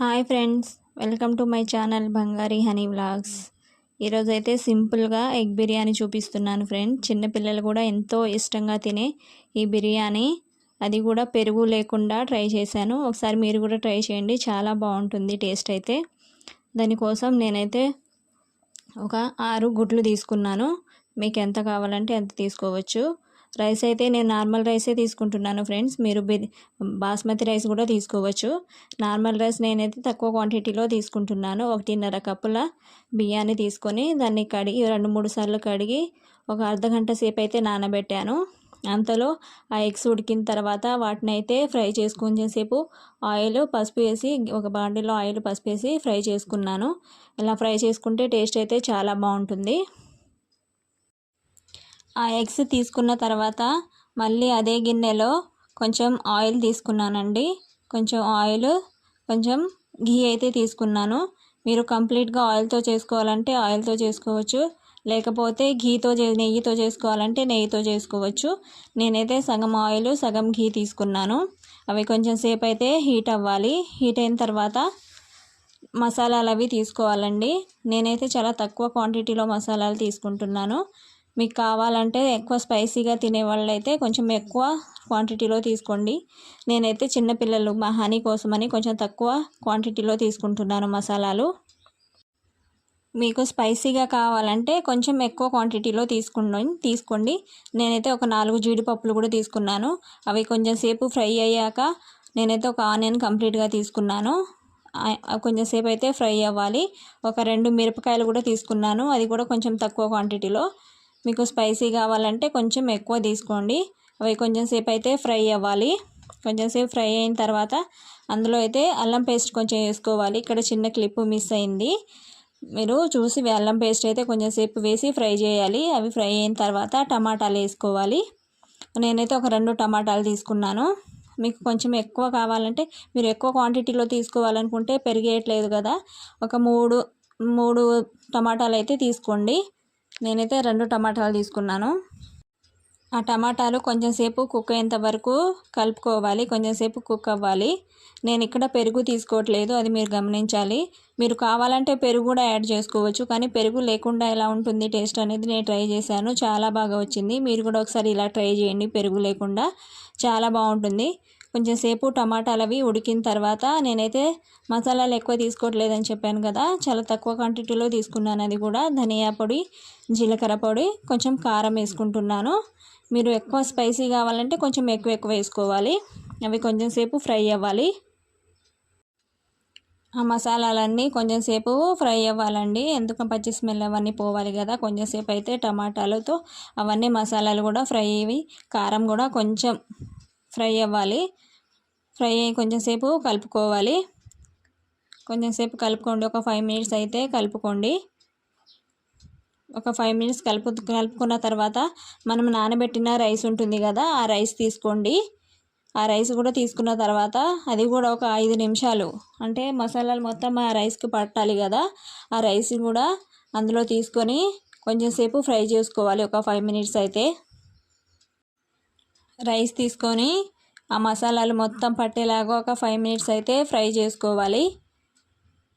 Hi friends welcome to my channel Bangari honey vlogs. ఈరోజు అయితే సింపుల్గా ఎగ్ బిర్యానీ చూపిస్తున్నాను ఫ్రెండ్. చిన్నపిల్లలు కూడా ఎంతో ఇష్టంగా తినే ఈ బిర్యానీ. అది కూడా పెరుగు లేకుండా ట్రై చేశాను. ఒకసారి మీరు కూడా ట్రై చేయండి చాలా బాగుంటుంది టేస్ట్ అయితే. దానికోసం నేనైతే ఒక ఆరు గుడ్లు తీసుకున్నాను. మీకు ఎంత కావాలంటే ఎంత తీసుకోవచ్చు. రైస్ అయితే నేను నార్మల్ రైసే తీసుకుంటున్నాను ఫ్రెండ్స్. మీరు బాస్మతి రైస్ కూడా తీసుకోవచ్చు. నార్మల్ రైస్ నేనైతే తక్కువ క్వాంటిటీలో తీసుకుంటున్నాను. ఒకటిన్నర కప్పుల బియ్యాన్ని తీసుకొని దాన్ని కడిగి రెండు మూడు సార్లు కడిగి ఒక అర్ధ గంట సేపు అయితే నానబెట్టాను. అంతలో ఆ ఎగ్స్ ఉడికిన తర్వాత వాటిని అయితే ఫ్రై చేసుకునేసేపు ఆయిల్ పసుపు వేసి ఒక బాండీలో ఆయిల్ పసుపు వేసి ఫ్రై చేసుకున్నాను. ఇలా ఫ్రై చేసుకుంటే టేస్ట్ అయితే చాలా బాగుంటుంది. ఆ ఎగ్స్ తీసుకున్న తర్వాత మళ్ళీ అదే గిన్నెలో కొంచెం ఆయిల్ తీసుకున్నానండి. కొంచెం ఆయిల్ కొంచెం ఘీ అయితే తీసుకున్నాను. మీరు కంప్లీట్గా ఆయిల్తో చేసుకోవాలంటే ఆయిల్తో చేసుకోవచ్చు. లేకపోతే ఘీతో నెయ్యితో చేసుకోవాలంటే నెయ్యితో చేసుకోవచ్చు. నేనైతే సగం ఆయిల్ సగం ఘీ తీసుకున్నాను. అవి కొంచెం సేపు అయితే హీట్ అవ్వాలి. హీట్ అయిన తర్వాత మసాలాలు అవి తీసుకోవాలండి. నేనైతే చాలా తక్కువ క్వాంటిటీలో మసాలాలు తీసుకుంటున్నాను. మీకు కావాలంటే ఎక్కువ స్పైసీగా తినే వాళ్ళైతే కొంచెం ఎక్కువ క్వాంటిటీలో తీసుకోండి. నేనైతే చిన్నపిల్లలు మా హనీ కోసమని కొంచెం తక్కువ క్వాంటిటీలో తీసుకుంటున్నాను మసాలాలు. మీకు స్పైసీగా కావాలంటే కొంచెం ఎక్కువ క్వాంటిటీలో తీసుకుని తీసుకోండి. నేనైతే ఒక నాలుగు జీడిపప్పులు కూడా తీసుకున్నాను. అవి కొంచెం సేపు ఫ్రై అయ్యాక నేనైతే ఒక ఆనియన్ కంప్లీట్గా తీసుకున్నాను. కొంచెం సేపు అయితే ఫ్రై అవ్వాలి. ఒక రెండు మిరపకాయలు కూడా తీసుకున్నాను. అది కూడా కొంచెం తక్కువ క్వాంటిటీలో మీకు స్పైసీ కావాలంటే కొంచెం ఎక్కువ తీసుకోండి. అవి కొంచెం సేపు అయితే ఫ్రై అవ్వాలి. కొంచెం సేపు ఫ్రై అయిన తర్వాత అందులో అయితే అల్లం పేస్ట్ కొంచెం వేసుకోవాలి. ఇక్కడ చిన్న క్లిప్ మిస్ అయింది. మీరు చూసి అల్లం పేస్ట్ అయితే కొంచెం సేపు వేసి ఫ్రై చేయాలి. అవి ఫ్రై అయిన తర్వాత టమాటాలు వేసుకోవాలి. నేనైతే ఒక రెండు టమాటాలు తీసుకున్నాను. మీకు కొంచెం ఎక్కువ కావాలంటే మీరు ఎక్కువ క్వాంటిటీలో తీసుకోవాలనుకుంటే పెరిగేయట్లేదు కదా. ఒక మూడు మూడు టమాటాలు అయితే తీసుకోండి. నేనైతే రెండు టమాటాలు తీసుకున్నాను. ఆ టమాటాలు కొంచెం సేపు కుక్ అయ్యేంత వరకు కలుపుకోవాలి. కొంచెం సేపు కుక్ అవ్వాలి. నేను ఇక్కడ పెరుగు తీసుకోవట్లేదు. అది మీరు గమనించాలి. మీరు కావాలంటే పెరుగు కూడా యాడ్ చేసుకోవచ్చు. కానీ పెరుగు లేకుండా ఎలా ఉంటుంది టేస్ట్ అనేది నేను ట్రై చేశాను. చాలా బాగా వచ్చింది. మీరు కూడా ఒకసారి ఇలా ట్రై చేయండి. పెరుగు లేకుండా చాలా బాగుంటుంది. కొంచెం సేపు టమాటాలు అవి ఉడికిన తర్వాత నేనైతే మసాలాలు ఎక్కువ తీసుకోవట్లేదని చెప్పాను కదా చాలా తక్కువ క్వాంటిటీలో తీసుకున్నాను అది కూడా. ధనియా పొడి జీలకర్ర పొడి కొంచెం కారం వేసుకుంటున్నాను. మీరు ఎక్కువ స్పైసీ కావాలంటే కొంచెం ఎక్కువ ఎక్కువ వేసుకోవాలి. అవి కొంచెం సేపు ఫ్రై అవ్వాలి. ఆ మసాలాలన్నీ కొంచెం సేపు ఫ్రై అవ్వాలండి. ఎందుకు పచ్చి స్మెల్ అవన్నీ పోవాలి కదా. కొంచెం సేపు అయితే టమాటాలతో అవన్నీ మసాలాలు కూడా ఫ్రై అయ్యి కారం కూడా కొంచెం ఫ్రై అవ్వాలి. ఫ్రై అయ్యి కొంచెం సేపు కలుపుకోవాలి. కొంచెంసేపు కలుపుకోండి. ఒక ఫైవ్ మినిట్స్ అయితే కలుపుకోండి. ఒక ఫైవ్ మినిట్స్ కలుపు కలుపుకున్న తర్వాత మనం నానబెట్టిన రైస్ ఉంటుంది కదా ఆ రైస్ తీసుకోండి. ఆ రైస్ కూడా తీసుకున్న తర్వాత అది కూడా ఒక ఐదు నిమిషాలు. అంటే మసాలాలు మొత్తం ఆ రైస్కి పట్టాలి కదా ఆ రైస్ కూడా అందులో తీసుకొని కొంచెం సేపు ఫ్రై చేసుకోవాలి. ఒక ఫైవ్ మినిట్స్ అయితే. రైస్ తీసుకొని ఆ మసాలాలు మొత్తం పట్టేలాగా ఒక ఫైవ్ మినిట్స్ అయితే ఫ్రై చేసుకోవాలి.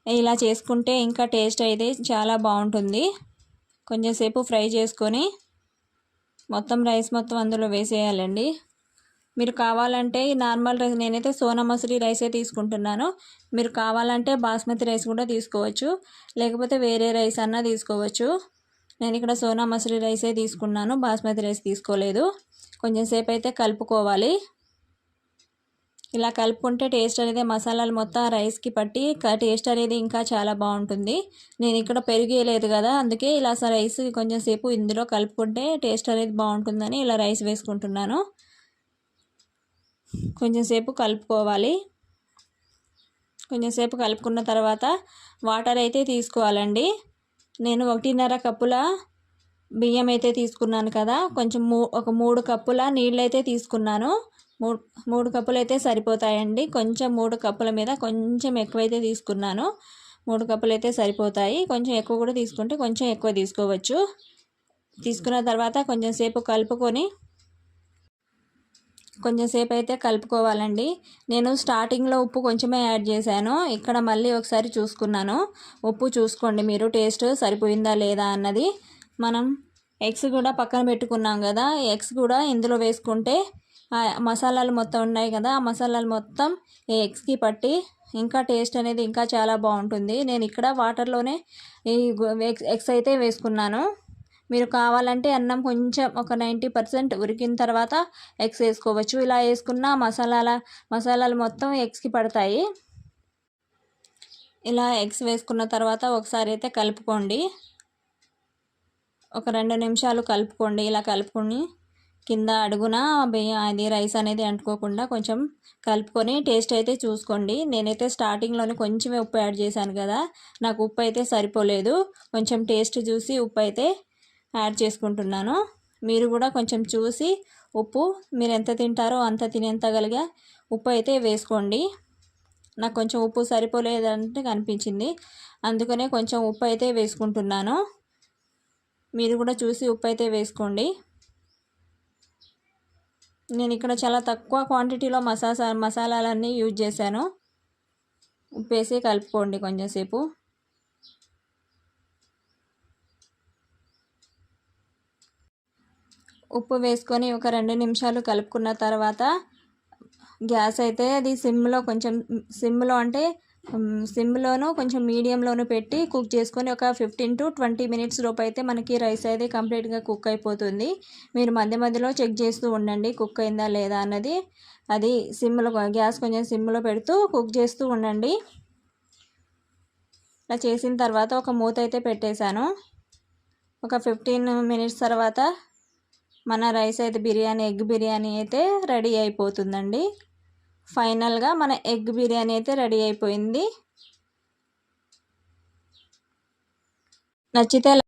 ఇలా చేసుకుంటే ఇంకా టేస్ట్ అయితే చాలా బాగుంటుంది. కొంచెం సేపు ఫ్రై చేసుకొని మొత్తం రైస్ మొత్తం అందులో వేసేయాలండి. మీరు కావాలంటే నార్మల్ రైస్ నేనైతే సోనా మసూరి రైసే తీసుకుంటున్నాను. మీరు కావాలంటే బాస్మతి రైస్ కూడా తీసుకోవచ్చు. లేకపోతే వేరే రైస్ అన్నా తీసుకోవచ్చు. నేను ఇక్కడ సోనా మసూరి రైసే తీసుకున్నాను. బాస్మతి రైస్ తీసుకోలేదు. కొంచెం సేపు అయితే కలుపుకోవాలి. ఇలా కలుపుకుంటే టేస్ట్ అనేది మసాలాలు మొత్తం రైస్కి పట్టి టేస్ట్ అనేది ఇంకా చాలా బాగుంటుంది. నేను ఇక్కడ పెరిగేయలేదు కదా అందుకే ఇలా రైస్ కొంచెం సేపు ఇందులో కలుపుకుంటే టేస్ట్ అనేది బాగుంటుందని ఇలా రైస్ వేసుకుంటున్నాను. కొంచెం సేపు కలుపుకోవాలి. కొంచెం సేపు కలుపుకున్న తర్వాత వాటర్ అయితే తీసుకోవాలండి. నేను ఒకటిన్నర కప్పుల బియ్యం అయితే తీసుకున్నాను కదా. కొంచెం మూ ఒక మూడు కప్పుల నీళ్ళు అయితే తీసుకున్నాను. మూడు మూడు కప్పులు అయితే సరిపోతాయండి. కొంచెం మూడు కప్పుల మీద కొంచెం ఎక్కువైతే తీసుకున్నాను. మూడు కప్పులు అయితే సరిపోతాయి. కొంచెం ఎక్కువ కూడా తీసుకుంటే కొంచెం ఎక్కువ తీసుకోవచ్చు. తీసుకున్న తర్వాత కొంచెం సేపు కలుపుకొని కొంచెం సేపు అయితే కలుపుకోవాలండి. నేను స్టార్టింగ్లో ఉప్పు కొంచెమే యాడ్ చేశాను. ఇక్కడ మళ్ళీ ఒకసారి చూసుకున్నాను. ఉప్పు చూసుకోండి మీరు టేస్ట్ సరిపోయిందా లేదా అన్నది. మనం ఎగ్స్ కూడా పక్కన పెట్టుకున్నాం కదా ఎగ్స్ కూడా ఇందులో వేసుకుంటే మసాలాలు మొత్తం ఉన్నాయి కదా ఆ మసాలాలు మొత్తం ఈ ఎగ్స్కి పట్టి ఇంకా టేస్ట్ అనేది ఇంకా చాలా బాగుంటుంది. నేను ఇక్కడ వాటర్లోనే ఈ ఎగ్స్ అయితే వేసుకున్నాను. మీరు కావాలంటే అన్నం కొంచెం ఒక నైంటీ పర్సెంట్ ఉరికిన తర్వాత ఎగ్స్ వేసుకోవచ్చు. ఇలా వేసుకున్న మసాలాల మసాలాలు మొత్తం ఎగ్స్కి పడతాయి. ఇలా ఎగ్స్ వేసుకున్న తర్వాత ఒకసారి అయితే కలుపుకోండి. ఒక రెండు నిమిషాలు కలుపుకోండి. ఇలా కలుపుకొని కింద అడుగున బియ్యం అది రైస్ అనేది అంటుకోకుండా కొంచెం కలుపుకొని టేస్ట్ అయితే చూసుకోండి. నేనైతే స్టార్టింగ్లోనే కొంచెమే ఉప్పు యాడ్ చేశాను కదా. నాకు ఉప్పు అయితే సరిపోలేదు. కొంచెం టేస్ట్ చూసి ఉప్పు అయితే యాడ్ చేసుకుంటున్నాను. మీరు కూడా కొంచెం చూసి ఉప్పు మీరు ఎంత తింటారో అంత తినేంతగలిగా ఉప్పు అయితే వేసుకోండి. నాకు కొంచెం ఉప్పు సరిపోలేదంటే కనిపించింది. అందుకనే కొంచెం ఉప్పు అయితే వేసుకుంటున్నాను. మీరు కూడా చూసి ఉప్పు అయితే వేసుకోండి. నేను ఇక్కడ చాలా తక్కువ క్వాంటిటీలో మసాలా మసాలాలన్నీ యూజ్ చేశాను. ఉప్పు వేసి కలుపుకోండి కొంచెంసేపు ఉప్పు వేసుకొని ఒక రెండు నిమిషాలు కలుపుకున్న తర్వాత గ్యాస్ అయితే అది సిమ్లో కొంచెం సిమ్లో అంటే సిమ్లోను కొంచెం మీడియంలోను పెట్టి కుక్ చేసుకొని ఒక ఫిఫ్టీన్ టు ట్వంటీ మినిట్స్ లోపు అయితే మనకి రైస్ అయితే కంప్లీట్గా కుక్ అయిపోతుంది. మీరు మధ్య మధ్యలో చెక్ చేస్తూ ఉండండి కుక్ అయిందా లేదా అన్నది. అది సిమ్లో గ్యాస్ కొంచెం సిమ్లో పెడుతూ కుక్ చేస్తూ ఉండండి. అలా చేసిన తర్వాత ఒక మూత అయితే పెట్టేశాను. ఒక ఫిఫ్టీన్ మినిట్స్ తర్వాత మన రైస్ అయితే బిర్యానీ ఎగ్ బిర్యానీ అయితే రెడీ అయిపోతుందండి. ఫైనల్గా మన ఎగ్ బిర్యానీ అయితే రెడీ అయిపోయింది. నచ్చితే